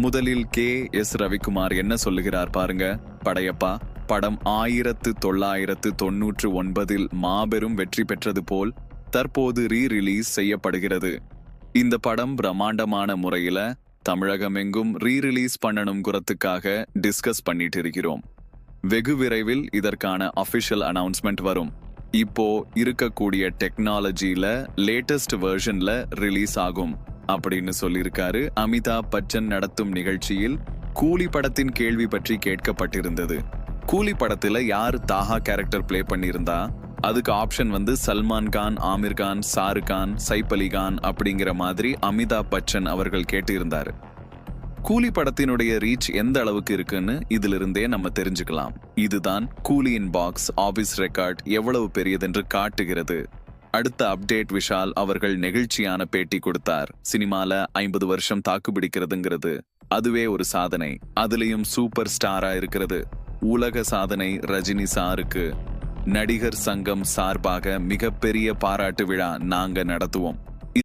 முதலில் K. S. Ravikumar என்ன சொல்லுகிறார் பாருங்க. படையப்பா படம் ஆயிரத்து தொள்ளாயிரத்து தொன்னூற்று ஒன்பதில் மாபெரும் வெற்றி பெற்றது போல் தற்போது ரீ ரிலீஸ் செய்யப்படுகிறது. இந்த படம் பிரம்மாண்டமான முறையில தமிழகமெங்கும் ரீ ரிலீஸ் பண்ணணுங்கிறதுக்காக டிஸ்கஸ் பண்ணிட்டு இருக்கிறோம் வெகு விரைவில் இதற்கான அபிஷியல் அனௌன்ஸ்மெண்ட் வரும். இப்போ இருக்கக்கூடிய டெக்னாலஜியில லேட்டஸ்ட் வெர்ஷன்ல ரிலீஸ் ஆகும். அப்படின்னு சொல்லியிருக்காரு. அமிதாப் பச்சன் நடத்தும் நிகழ்ச்சியில் கூலி படத்தின் கேள்வி பற்றி கேட்கப்பட்டிருந்தது. கூலி படத்துல யார் தாஹா கேரக்டர் ப்ளே பண்ணியிருந்தா? அதுக்கு ஆப்ஷன் வந்து சல்மான் கான் ஆமிர் கான் ஷாருக் கான் சைப் அலி கான் அப்படிங்கிற மாதிரி அமிதாப் பச்சன் அவர்கள் கேட்டிருந்தாரு. கூலி படத்தினுடைய ரீச் எந்த அளவுக்கு இருக்குன்னு இதிலிருந்தே நம்ம தெரிஞ்சுக்கலாம். இதுதான் கூலியின் பாக்ஸ் ஆபீஸ் ரெக்கார்ட் எவ்வளவு பெரியதென்று காட்டுகிறது. அடுத்த அப்டேட் விஷால் அவர்கள் நெகிழ்ச்சியான பேட்டி கொடுத்தார். சினிமால ஐம்பது வருஷம் தாக்கு பிடிக்கிறதுங்கிறது அதுவே ஒரு சாதனை. அதுலயும் சூப்பர் ஸ்டாரா இருக்கிறது. உலக சாதனை ரஜினி சாருக்கு. நடிகர் சங்கம் சார்பாக மிகப்பெரிய பாராட்டு விழா நாங்க நடத்துவோம்.